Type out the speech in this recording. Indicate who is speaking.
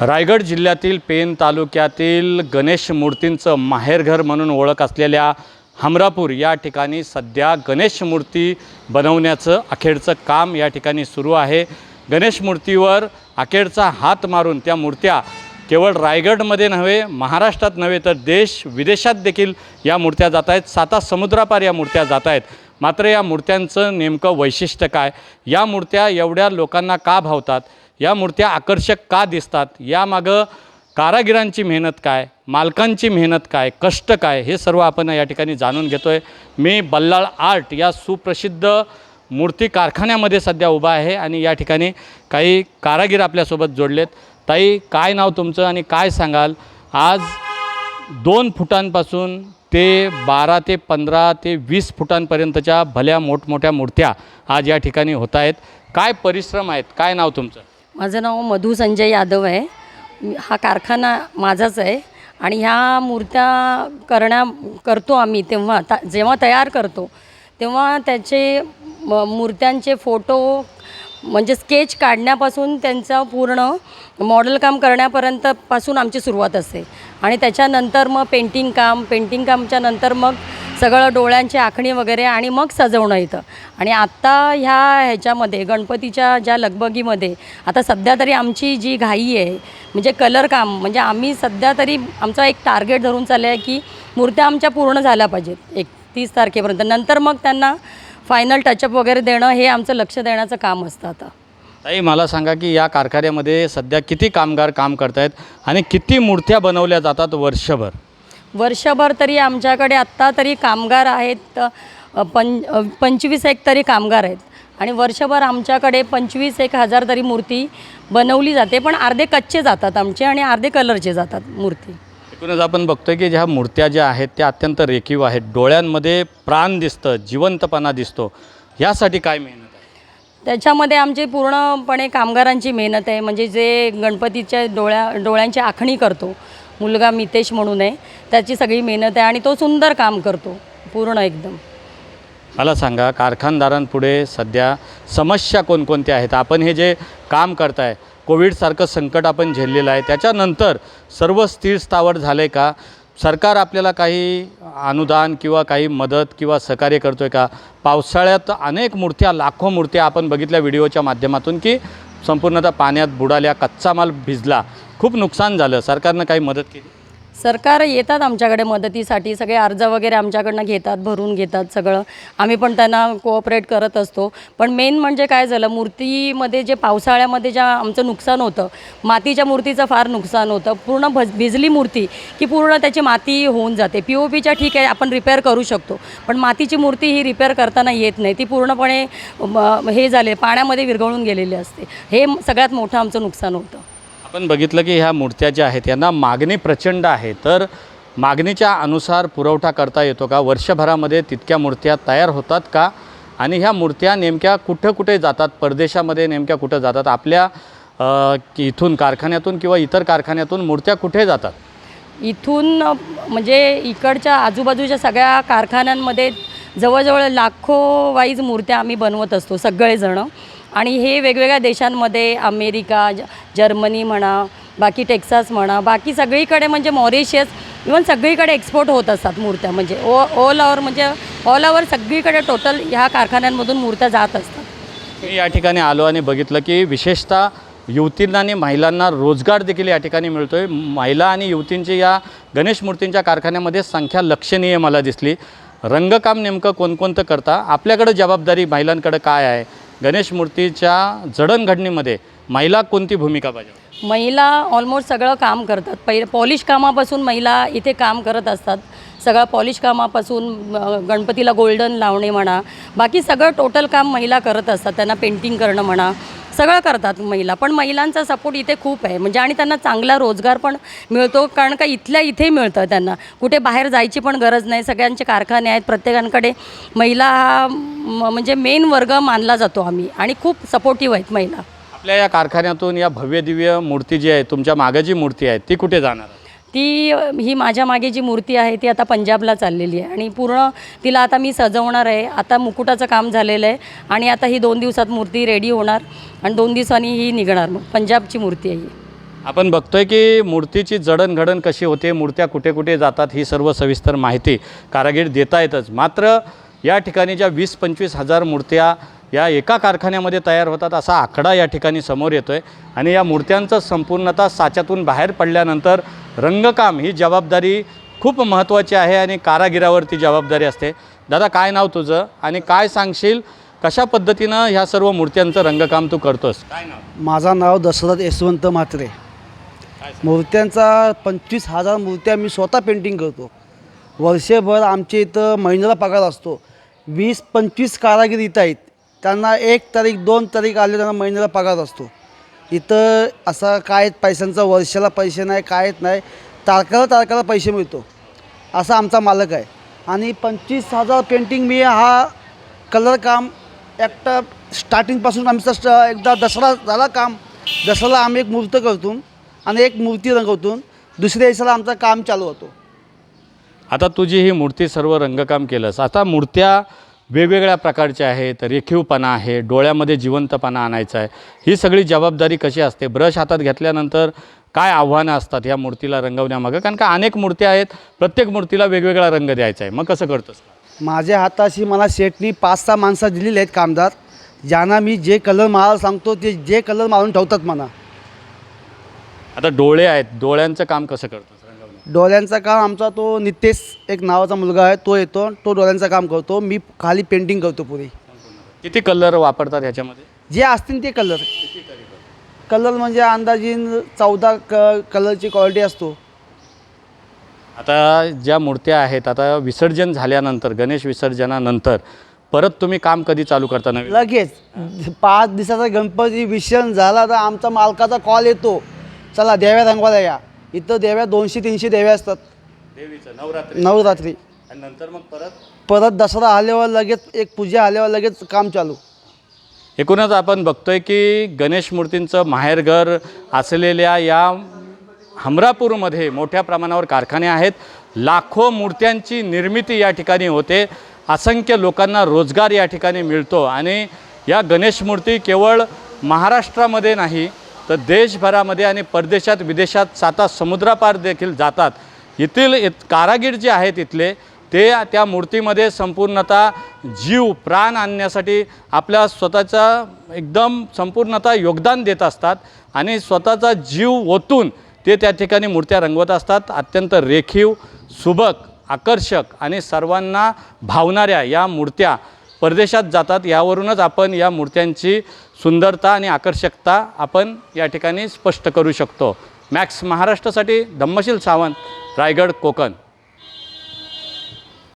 Speaker 1: रायगड जिल्ह्यातील पेन तालुक्यातील गणेश मूर्तींचं माहेरघर म्हणून ओळख असलेल्या हमरापूर या ठिकाणी सध्या गणेश मूर्ती बनवण्याचं अखेरचं काम या ठिकाणी सुरू आहे. गणेश मूर्तीवर अखेरचा हात मारून त्या मूर्त्या केवळ रायगडमध्ये नव्हे महाराष्ट्रात नव्हे तर देश विदेशात देखील या मूर्त्या जात आहेत. साता समुद्रापार या मूर्त्या जात आहेत. मात्र या मूर्त्यांचं नेमकं वैशिष्ट्य काय? या मूर्त्या एवढ्या लोकांना का भावतात? या मूर्त्या आकर्षक का दिसतात? यामागं कारागिरांची मेहनत काय? मालकांची मेहनत काय? कष्ट काय? हे सर्व आपण या ठिकाणी जाणून घेतो आहे मी बल्लाळ आर्ट या सुप्रसिद्ध मूर्ती कारखान्यामध्ये सध्या उभा आहे आणि या ठिकाणी काही कारागीर आपल्यासोबत जोडलेत. ताई काय नाव तुमचं आणि काय सांगाल? आज दोन फुटांपासून ते बारा ते पंधरा ते वीस फुटांपर्यंतच्या भल्या मोठमोठ्या मूर्त्या आज या ठिकाणी होत आहेत. काय परिश्रम आहेत? काय नाव तुमचं?
Speaker 2: माझं नाव मधू संजय यादव आहे. हा कारखाना माझाच आहे. आणि ह्या मूर्त्या करण्या करतो आम्ही तेव्हा ता जेव्हा तयार करतो तेव्हा त्याचे म- मूर्त्यांचे फोटो म्हणजे स्केच काढण्यापासून त्यांचं पूर्ण मॉडेल काम करण्यापर्यंत पासून आमची सुरुवात असते. आणि त्याच्यानंतर मग पेंटिंग काम पेंटिंग कामच्या नंतर मग सगळं डोळ्यांची आखणी वगैरे आणि मग सजवणं येतं आणि आत्ता ह्या ह्याच्यामध्ये गणपतीच्या ज्या लगबगीमध्ये आता सध्या तरी आमची जी घाई आहे म्हणजे कलर काम म्हणजे आम्ही सध्या तरी आमचा एक टार्गेट धरून चाललं आहे की मूर्त्या आमच्या पूर्ण झाल्या पाहिजेत एक तीस तारखेपर्यंत. नंतर मग त्यांना फायनल टचअप वगैरे देणं हे आमचं लक्ष देण्याचं काम असतं आता.
Speaker 1: ताई मला सांगा की या कारखान्यामध्ये सध्या किती कामगार काम करत आहेत आणि किती मूर्त्या बनवल्या जातात वर्षभर?
Speaker 2: वर्षभर तरी आमच्याकडे आत्ता तरी कामगार आहेत पं पंचवीस एक तरी कामगार आहेत. आणि वर्षभर आमच्याकडे पंचवीस एक हजार तरी मूर्ती बनवली जाते पण अर्धे कच्चे जातात आमचे आणि अर्धे कलरचे जातात मूर्ती.
Speaker 1: एकूणच आपण बघतोय की ज्या मूर्त्या ज्या आहेत त्या अत्यंत रेखीव आहेत. डोळ्यांमध्ये प्राण दिसतं जिवंतपणा दिसतो. यासाठी काय मेहनत आहे?
Speaker 2: त्याच्यामध्ये आमची पूर्णपणे कामगारांची मेहनत आहे. म्हणजे जे गणपतीच्या डोळ्या डोळ्यांची आखणी करतो मुलगा मितेश म्हणून आहे त्याची सगळी मेहनत आहे आणि तो सुंदर काम करतो पूर्ण एकदम.
Speaker 1: मला सांगा कारखानदारांपुढे सध्या समस्या कोणकोणत्या आहेत? आपण हे जे काम करताय कोविडसारखं संकट आपण झेललेलं आहे त्याच्यानंतर सर्व स्थिर स्थावर झालं आहे का? सरकार आपल्याला काही अनुदान किंवा काही मदत किंवा सहकार्य करतो आहे का? पावसाळ्यात अनेक मूर्त्या लाखो मूर्त्या आपण बघितल्या व्हिडिओच्या माध्यमातून की संपूर्णतः पाण्यात बुडाल्या कच्चा माल भिजला. खूप नुकसान झालं. सरकारनं काही मदत केली?
Speaker 2: सरकार येतात आमच्याकडे मदतीसाठी. सगळे अर्ज वगैरे आमच्याकडनं घेतात भरून घेतात सगळं. आम्ही पण त्यांना कोऑपरेट करत असतो. पण मेन म्हणजे काय झालं मूर्तीमध्ये जे पावसाळ्यामध्ये ज्या आमचं नुकसान होतं मातीच्या मूर्तीचं फार नुकसान होतं. पूर्ण भज भिजली मूर्ती की पूर्ण त्याची माती होऊन जाते. पी ओ पीच्या ठीक आहे आपण रिपेअर करू शकतो. पण मातीची मूर्ती ही रिपेअर करताना येत नाही. ती पूर्णपणे म, हे झाले पाण्यामध्ये विरघळून गेलेली असते. हे सगळ्यात मोठं आमचं नुकसान होतं.
Speaker 1: आपण बघितलं की ह्या मूर्त्या ज्या आहेत यांना मागणी प्रचंड आहे. तर मागणीच्या अनुसार पुरवठा करता येतो का? वर्षभरामध्ये तितक्या मूर्त्या तयार होतात का? आणि ह्या मूर्त्या नेमक्या कुठं कुठे जातात? परदेशामध्ये नेमक्या कुठं जातात? आपल्या इथून कारखान्यातून किंवा इतर कारखान्यातून मूर्त्या कुठे जातात?
Speaker 2: इथून म्हणजे इकडच्या आजूबाजूच्या सगळ्या कारखान्यांमध्ये जवळजवळ लाखो वाईज मूर्त्या आम्ही बनवत असतो सगळेजणं. आणि हे वेगवेगळ्या देशांमध्ये अमेरिका ज जर्मनी म्हणा बाकी टेक्सास म्हणा बाकी सगळीकडे म्हणजे मॉरिशियस इवन सगळीकडे एक्सपोर्ट होत असतात मूर्त्या. म्हणजे ओ ऑल ओवर म्हणजे ऑल ओवर सगळीकडे टोटल ह्या कारखान्यांमधून मूर्त्या जात असतात.
Speaker 1: मी या ठिकाणी आलो आणि बघितलं की विशेषतः युवतींना आणि महिलांना रोजगार देखील या ठिकाणी मिळतो आहे महिला आणि युवतींची या गणेश मूर्तींच्या कारखान्यामध्ये संख्या लक्षणीय मला दिसली. रंगकाम नेमकं कोणकोणतं करता? आपल्याकडं जबाबदारी महिलांकडं काय आहे? गणेश मूर्तीच्या जडणघडणीमध्ये महिला कोणती भूमिका पाहिजे
Speaker 2: महिला ऑलमोस्ट सगळं काम करतात. पहिले पॉलिश कामापासून महिला इथे काम करत असतात. सगळं पॉलिश कामापासून गणपतीला गोल्डन लावणे म्हणा बाकी सगळं टोटल काम महिला करत असतात. त्यांना पेंटिंग करणं म्हणा सगळं करतात महिला पण महिलांचा सपोर्ट इथे खूप आहे. म्हणजे आणि त्यांना चांगला रोजगार पण मिळतो कारण का इथल्या इथे मिळतं त्यांना. कुठे बाहेर जायची पण गरज नाही. सगळ्यांचे कारखाने आहेत प्रत्येकांकडे महिला हा म- म्हणजे मेन वर्ग मानला जातो आम्ही. आणि खूप सपोर्टिव्ह आहेत महिला.
Speaker 1: आपल्या या कारखान्यातून या भव्य दिव्य मूर्ती जी आहे तुमच्या मागे जी मूर्ती आहे ती कुठे जाणार?
Speaker 2: ती ही माझ्या मागे जी मूर्ती आहे ती आता पंजाबला चाललेली आहे. आणि पूर्ण तिला आता मी सजवणार आहे. आता मुकुटाचं काम झालेलं आहे आणि आता ही दोन दिवसात मूर्ती रेडी होणार आणि दोन दिवसांनी ही निघणार. मग पंजाबची मूर्ती आहे ही.
Speaker 1: आपण बघतोय की मूर्तीची जडणघडण कशी होते मूर्त्या कुठे कुठे जातात ही सर्व सविस्तर माहिती कारागीर देता येतच मात्र या ठिकाणी ज्या वीस पंचवीस हजार मूर्त्या या एका कारखान्यामध्ये तयार होतात असा आकडा या ठिकाणी समोर येतो आहे आणि या मूर्त्यांचं संपूर्णतः साच्यातून बाहेर पडल्यानंतर रंगकाम ही जबाबदारी खूप महत्त्वाची आहे आणि कारागिरावरती जबाबदारी असते. दादा काय नाव तुझं आणि काय सांगशील? कशा पद्धतीनं ह्या सर्व मूर्त्यांचं रंगकाम तू करतोस? काय नाव?
Speaker 3: माझं नाव दशरथ यशवंत म्हात्रे. मूर्त्यांचा पंचवीस हजार मूर्त्या मी स्वतः पेंटिंग करतो. वर्षभर आमच्या इथं महिन्याला पगार असतो. वीस पंचवीस कारागीर इथं आहेत. त्यांना एक तारीख दोन तारीख आले त्यांना महिन्याला पगार असतो. इथं असं काय पैशांचा वर्षाला पैसे नाही कायच नाही. तारखेला तारखेला पैसे मिळतो. असा आमचा मालक आहे. आणि पंचवीस हजार पेंटिंग मी हा कलर काम एकटा स्टार्टिंगपासून आमचा स्ट एकदा दसरा झाला काम. दसऱ्याला आम्ही एक मूर्त करतो आणि एक मूर्ती रंगवतो. दुसऱ्या दिवसाला आमचं काम चालू होतो.
Speaker 1: आता तुझी ही मूर्ती सर्व रंगकाम केलंस आता मूर्त्या वेगवेगळ्या प्रकारच्या आहेत रेखीवपणा आहे डोळ्यामध्ये जिवंतपणा आणायचा आहे. ही सगळी जबाबदारी कशी असते? ब्रश हातात घेतल्यानंतर काय आव्हानं असतात ह्या मूर्तीला रंगवण्यामागं? कारण का अनेक मूर्त्या आहेत प्रत्येक मूर्तीला वेगवेगळा रंग द्यायचा आहे. मग कसं करतोस?
Speaker 3: माझ्या हाताशी मला शेटनी पाच सहा माणसं दिलेली आहेत कामदार. ज्यांना मी जे कलर मारायला सांगतो ते जे कलर मारून ठेवतात मला.
Speaker 1: आता डोळे आहेत. डोळ्यांचं काम कसं रंगवण्याचं?
Speaker 3: डोळ्यांचा काम आमचा तो नितेश एक नावाचा मुलगा आहे तो येतो तो डोळ्यांचं काम करतो मी खाली पेंटिंग करतो पुरी
Speaker 1: किती कलर वापरतात ह्याच्यामध्ये
Speaker 3: जे असतील ते कलर कलर म्हणजे अंदाजीन चौदा क कलरची क्वालिटी असतो.
Speaker 1: आता ज्या मूर्त्या आहेत आता विसर्जन झाल्यानंतर गणेश विसर्जनानंतर परत तुम्ही काम कधी चालू करता नवीन?
Speaker 3: लगेच. पाच दिवसाचा गणपती विसर्जन झाला तर आमचा मालकाचा कॉल येतो. चला देव्या रंगवायला या. इथं देव्या दोनशे तीनशे देव्या असतात.
Speaker 1: देवीचं नवरात्री.
Speaker 3: नवरात्री.
Speaker 1: आणि नंतर मग परत?
Speaker 3: परत दसरा आल्यावर लगेच एक पूजा आल्यावर लगेच काम चालू.
Speaker 1: एकूणच आपण बघतोय की गणेश मूर्तींचं माहेरघर असलेल्या या हमरापूरमध्ये मोठ्या प्रमाणावर कारखाने आहेत. लाखो मूर्त्यांची निर्मिती या ठिकाणी होते. असंख्य लोकांना रोजगार या ठिकाणी मिळतो. आणि या गणेश मूर्ती केवळ महाराष्ट्रामध्ये नाही तर देशभरामध्ये आणि परदेशात विदेशात साता समुद्रापार देखील जातात. येथील इत कारागीर जे आहेत इथले ते त्या मूर्तीमध्ये संपूर्णतः जीव प्राण आणण्यासाठी आपल्या स्वतःचा एकदम संपूर्णतः योगदान देत असतात आणि स्वतःचा जीव ओतून ते त्या ठिकाणी मूर्त्या रंगवत असतात. अत्यंत रेखीव सुबक आकर्षक आणि सर्वांना भावणाऱ्या या मूर्त्या परदेशात जातात. यावरूनच आपण या मूर्त्यांची सुंदरता आणि आकर्षकता आपण या ठिकाणी स्पष्ट करू शकतो. मॅक्स महाराष्ट्रासाठी धम्मशील सावंत रायगड कोकण.